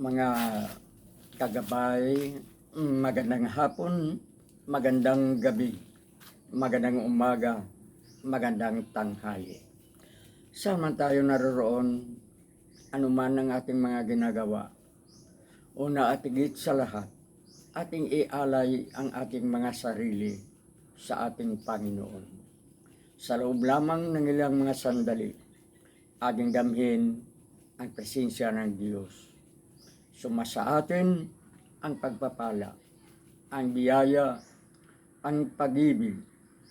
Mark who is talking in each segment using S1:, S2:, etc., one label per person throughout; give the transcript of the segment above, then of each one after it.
S1: mga kagabay, magandang hapon, magandang gabi, magandang umaga, magandang tanghali. Saan tayo naroroon, anuman ang ating mga ginagawa, una at higit sa lahat, ating ialay ang ating mga sarili sa ating Panginoon. Sa loob lamang ng ilang mga sandali, ating damhin ang presensya ng Diyos. Sumasa atin ang pagpapala, ang biyaya, ang pag-ibig,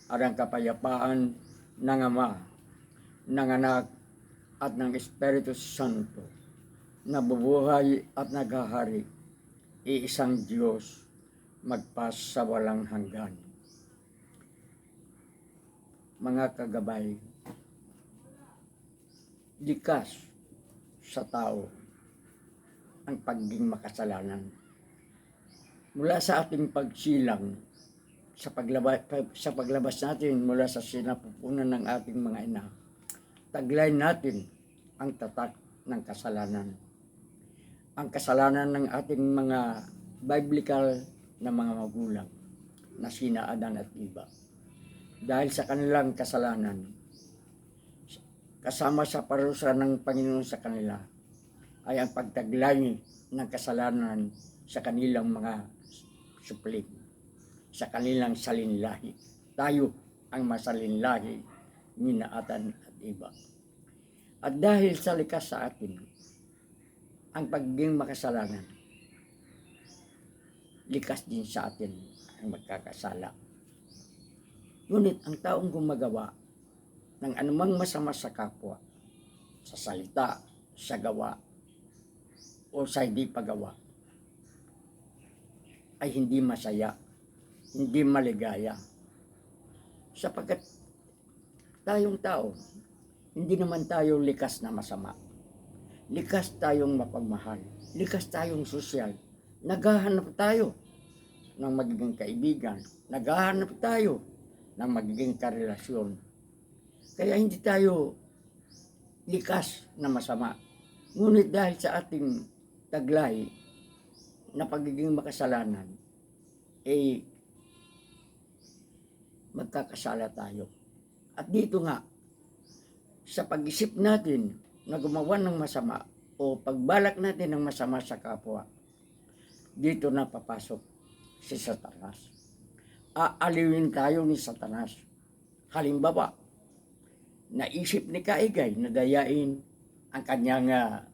S1: at ang kapayapaan ng Ama, ng Anak, at ng Espiritu Santo, na bubuhay at naghahari, iisang Diyos, magpas sa walang hanggan. Mga kagabay, likas sa tao ang pagiging makasalanan. Mula sa ating pagsilang, sa paglabas, sa paglabas natin mula sa sinapupunan ng ating mga ina, taglay natin ang tatak ng kasalanan. Ang kasalanan ng ating mga biblical na mga magulang na sina Adan at Iba. Dahil sa kanilang kasalanan, kasama sa parusa ng Panginoon sa kanila ay ang pagtaglay ng kasalanan sa kanilang mga supling, sa kanilang salinlahi. Tayo ang masalinlahi ni Naatan at iba. At dahil sa likas sa atin, ang pagiging makasalanan, likas din sa atin ang magkakasala. Ngunit ang taong gumagawa ng anumang masama sa kapwa, sa salita, sa gawa, o sa hindi paggawa, ay hindi masaya, hindi maligaya. Sapagkat tayong tao, hindi naman tayo likas na masama. Likas tayong mapagmahal. Likas tayong sosyal. Naghahanap tayo ng magiging kaibigan. Naghahanap tayo ng magiging karelasyon. Kaya hindi tayo likas na masama. Ngunit dahil sa ating taglay na pagiging makasalanan, eh, magkakasala tayo. At dito nga, sa pag-isip natin na gumawa ng masama o pagbalak natin ng masama sa kapwa, dito na papasok si Satanas. Aaliwin tayo ni Satanas. Halimbawa, naisip ni Kaigay na dayain ang kanyang ah,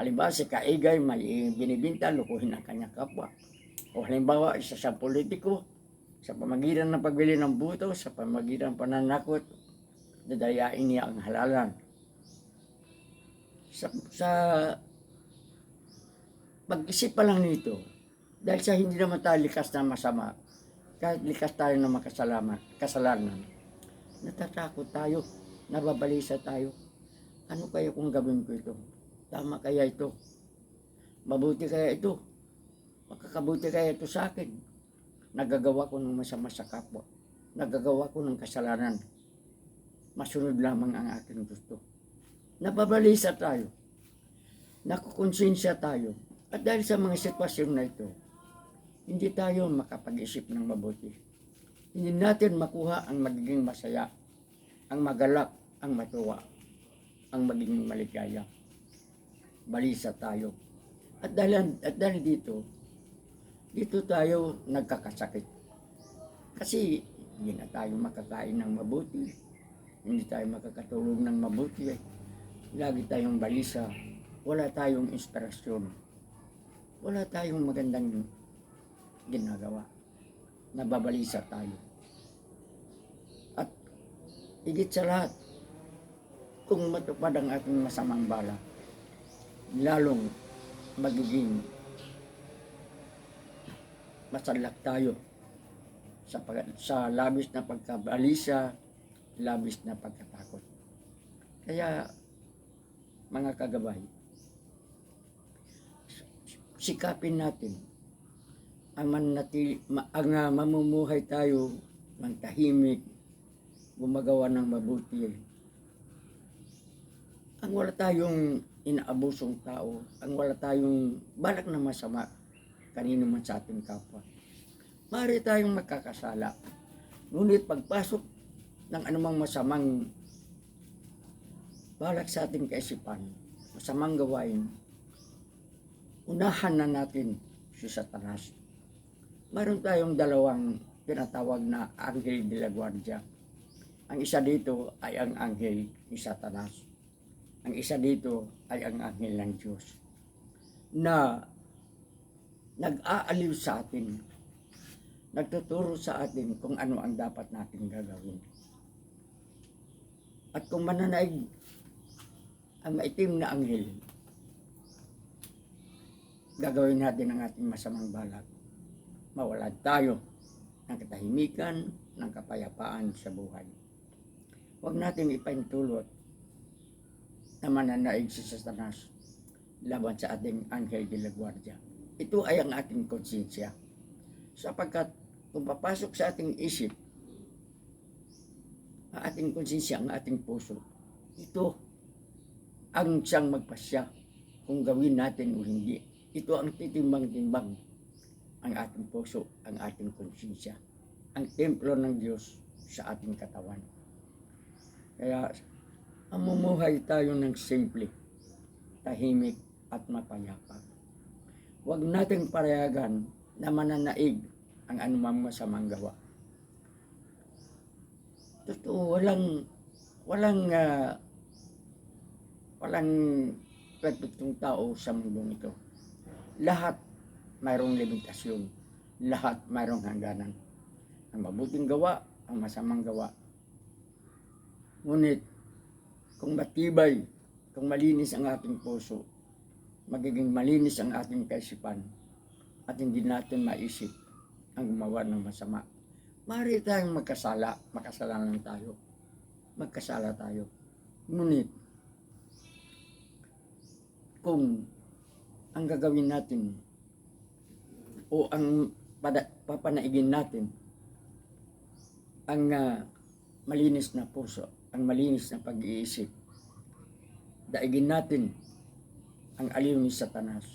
S1: halimbawa si Kaigay may binibinta, lukuhin ang kanyang kapwa. O halimbawa, isa sa politiko, sa pamagitan ng pagbili ng buto, sa pamagitan ng pananakot, dadayain niya ang halalan. Sa, sa pag-isip pa lang nito, dahil sa hindi naman tayo likas na masama, kahit likas tayo na makasalamat, kasalanan, natatakot tayo, nababalisa tayo. Ano kaya kung gawin ko ito? Tama kaya ito? Mabuti kaya ito? Makakabuti kaya ito sa akin? Nagagawa ko ng masama sa kapwa. Nagagawa ko ng kasalanan. Masunod lamang ang aking gusto. Nababalisa tayo. Nakukonsensya tayo. At dahil sa mga sitwasyon na ito, hindi tayo makapag-isip ng mabuti. Hindi natin makuha ang magiging masaya, ang magalak, ang matuwa, ang magiging maligaya. Balisa tayo. At dahil, at dahil dito, dito tayo nagkakasakit. Kasi hindi na tayo makakain ng mabuti. Hindi tayo makakatulog ng mabuti. Lagi tayong balisa. Wala tayong inspirasyon. Wala tayong magandang ginagawa. Nababalisa tayo. At higit sa lahat, kung matupad ang ating masamang bala, lalong magiging masalak tayo sa, pag, sa labis na pagkabalisa, labis na pagkatakot. Kaya, mga kagabay, sikapin natin ang manatili, ma, ang ah, mamumuhay tayo ng tahimik, gumagawa ng mabuti. Ang wala tayong inaabusong tao, ang wala tayong balak na masama kanino man sa ating kapwa. Maaari tayong magkakasala. Ngunit pagpasok ng anumang masamang balak sa ating kaisipan, masamang gawain, unahan na natin si Satanas. Mayroon tayong dalawang tinatawag na Angel de la Guardia. Ang isa dito ay ang Angel ni Satanas. Ang isa dito ay ang Angel ng Diyos na nag-aaliw sa atin, nagtuturo sa atin kung ano ang dapat natin gagawin. At kung mananaig ang maitim na anghel, gagawin natin ang ating masamang balak. Mawalad tayo ng katahimikan, ng kapayapaan sa buhay. Huwag natin ipahintulot na mananaig si Satanas laban sa ating Angel de la Guardia. Ito ay ang ating konsensya. Sapagkat kung papasok sa ating isip, ang ating konsensya, ang ating puso, ito ang siyang magpasya kung gawin natin o hindi. Ito ang titimbang-timbang ang ating puso, ang ating konsensya, ang templo ng Diyos sa ating katawan. Kaya, amumuhay tayo ng simple, tahimik at mapayapa. Huwag nating parehagan na mananaig ang anumang masamang gawa. Totoo, walang, walang, ah, walang perfectong tao sa mundong ito. Lahat mayroong limitasyon. Lahat mayroong hangganan. Ang mabuting gawa, ang masamang gawa. Ngunit, kung matibay, kung malinis ang ating puso, magiging malinis ang ating kaisipan at hindi natin maisip ang gumawa ng masama. Maaari tayong magkasala, makasalanan tayo. Magkasala tayo. Ngunit, kung ang gagawin natin o ang pada, papanaigin natin ang ah, malinis na puso, ang malinis na pag-iisip, daigin natin ang aliw ni Satanas,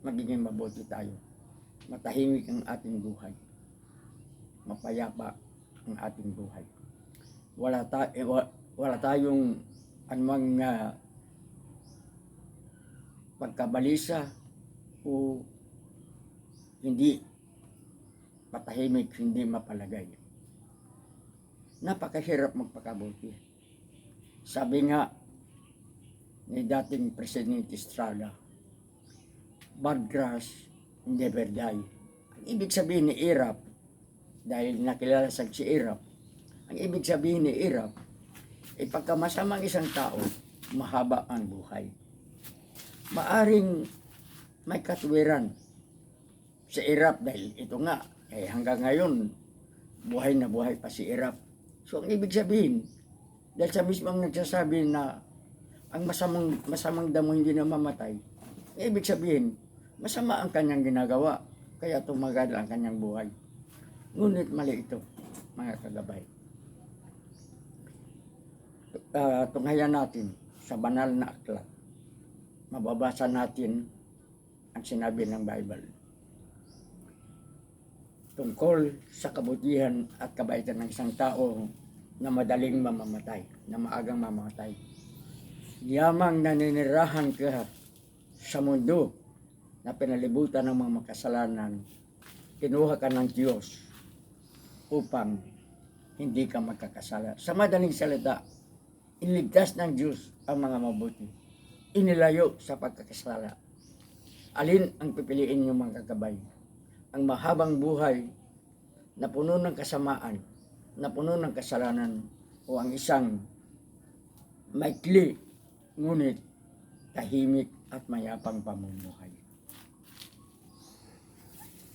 S1: magiging mabuti tayo. Matahimik ang ating buhay. Mapayapa ang ating buhay. Wala, ta eh, wa- wala tayong anumang uh, pagkabalisa o hindi matahimik, hindi mapalagay. Napakahirap magpakabuti. Sabi nga ni dating Presidente Estrada, bad grass never die. Ang ibig sabihin ni Irap, dahil nakilala sa si Irap, ang ibig sabihin ni Irap, ay pagkamasamang isang tao, mahaba ang buhay. Maaring may katwiran si Irap dahil ito nga, eh hanggang ngayon, buhay na buhay pa si Irap. So ang ibig sabihin, dahil sa mismong nagsasabi na ang masamang, masamang damo hindi na mamatay, ibig sabihin, masama ang kanyang ginagawa, kaya tumagal ang kanyang buhay. Ngunit mali ito, mga kagabay. Uh, tunghayan natin sa banal na aklat. Mababasa natin ang sinabi ng Bible tungkol sa kabutihan at kabaitan ng isang tao na madaling mamamatay, na maagang mamamatay. Yamang naninirahan ka sa mundo na pinalibutan ng mga makasalanan, kinuha ka ng Diyos upang hindi ka magkakasala. Sa madaling salita, inligtas ng Diyos ang mga mabuti. Inilayo sa pagkakasala. Alin ang pipiliin niyo mga kagabay? Ang mahabang buhay na puno ng kasamaan, na puno ng kasalanan, o ang isang maikli, ngunit tahimik at mayapang pamumuhay.